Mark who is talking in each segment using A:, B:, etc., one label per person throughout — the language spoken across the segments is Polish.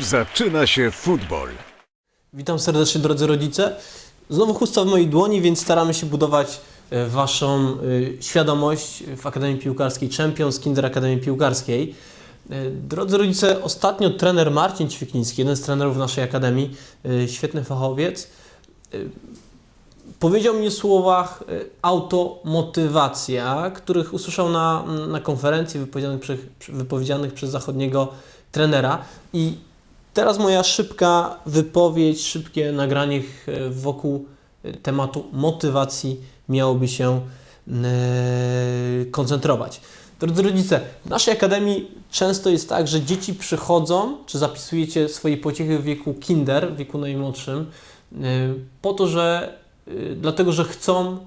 A: zaczyna się futbol.
B: Witam serdecznie drodzy rodzice. Znowu chusta w mojej dłoni, więc staramy się budować e, Waszą e, świadomość w Akademii Piłkarskiej Champions, Kinder Akademii Piłkarskiej. E, Drodzy rodzice, ostatnio trener Marcin Ćwikliński, jeden z trenerów naszej Akademii, świetny fachowiec, powiedział mi w słowach e, automotywacja, których usłyszał na, na konferencji wypowiedzianych, przez, wypowiedzianych przez zachodniego trenera i Teraz moja szybka wypowiedź, szybkie nagranie e, wokół e, tematu motywacji miałoby się koncentrować. Drodzy rodzice, w naszej akademii często jest tak, że dzieci przychodzą, czy zapisujecie swoje pociechy w wieku kinder, w wieku najmłodszym, po to, że dlatego, że chcą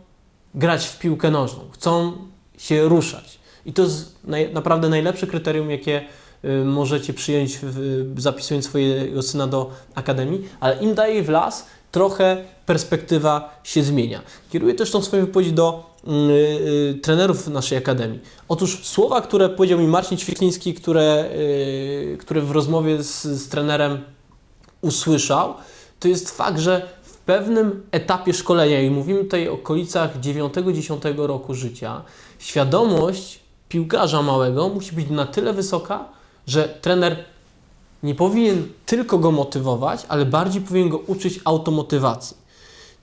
B: grać w piłkę nożną, chcą się ruszać. I to jest naprawdę najlepsze kryterium, jakie y, możecie przyjąć, w, zapisując swojego syna do akademii, ale im daje w las, trochę perspektywa się zmienia. Kieruję też tą swoją wypowiedź do y, y, trenerów naszej akademii. Otóż słowa, które powiedział mi Marcin Ćwikliński, które, y, które w rozmowie z, z trenerem usłyszał, to jest fakt, że pewnym etapie szkolenia, i mówimy tutaj o okolicach 9-10 roku życia, świadomość piłkarza małego musi być na tyle wysoka, że trener nie powinien tylko go motywować, ale bardziej powinien go uczyć automotywacji.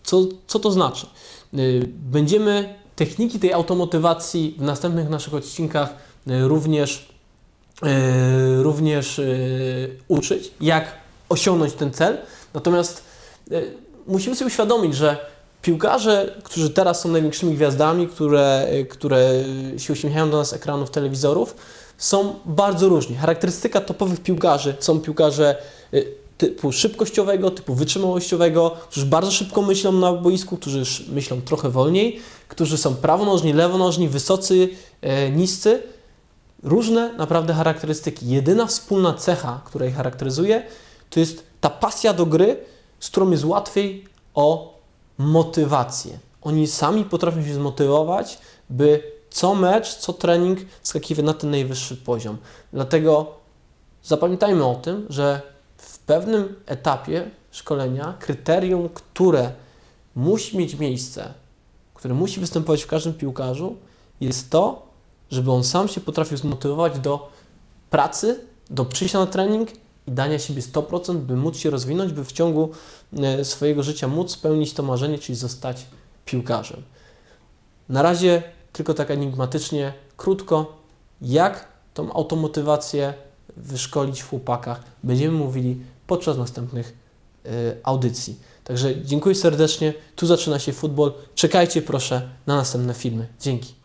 B: Co, co to znaczy? Y, Będziemy techniki tej automotywacji w następnych naszych odcinkach y, również, y, również uczyć, jak osiągnąć ten cel. Natomiast musimy sobie uświadomić, że piłkarze, którzy teraz są największymi gwiazdami, które, które się uśmiechają do nas ekranów telewizorów, są bardzo różni. Charakterystyka topowych piłkarzy są piłkarze y, typu szybkościowego, typu wytrzymałościowego, którzy bardzo szybko myślą na boisku, którzy myślą trochę wolniej, którzy są prawonożni, lewonożni, wysocy, e, niscy. Różne naprawdę charakterystyki. Jedyna wspólna cecha, która ich charakteryzuje, to jest ta pasja do gry, z którą jest łatwiej o motywację. Oni sami potrafią się zmotywować, by co mecz, co trening skakiwać na ten najwyższy poziom. Dlatego zapamiętajmy o tym, że w pewnym etapie szkolenia kryterium, które musi mieć miejsce, które musi występować w każdym piłkarzu, jest to, żeby on sam się potrafił zmotywować do pracy, do przyjścia na trening i dania siebie 100%, by móc się rozwinąć, by w ciągu e, swojego życia móc spełnić to marzenie, czyli zostać piłkarzem. Na razie tylko tak enigmatycznie, krótko, jak tą automotywację wyszkolić w chłopakach, będziemy mówili podczas następnych y, audycji. Także dziękuję serdecznie. Tu zaczyna się futbol. Czekajcie proszę na następne filmy. Dzięki.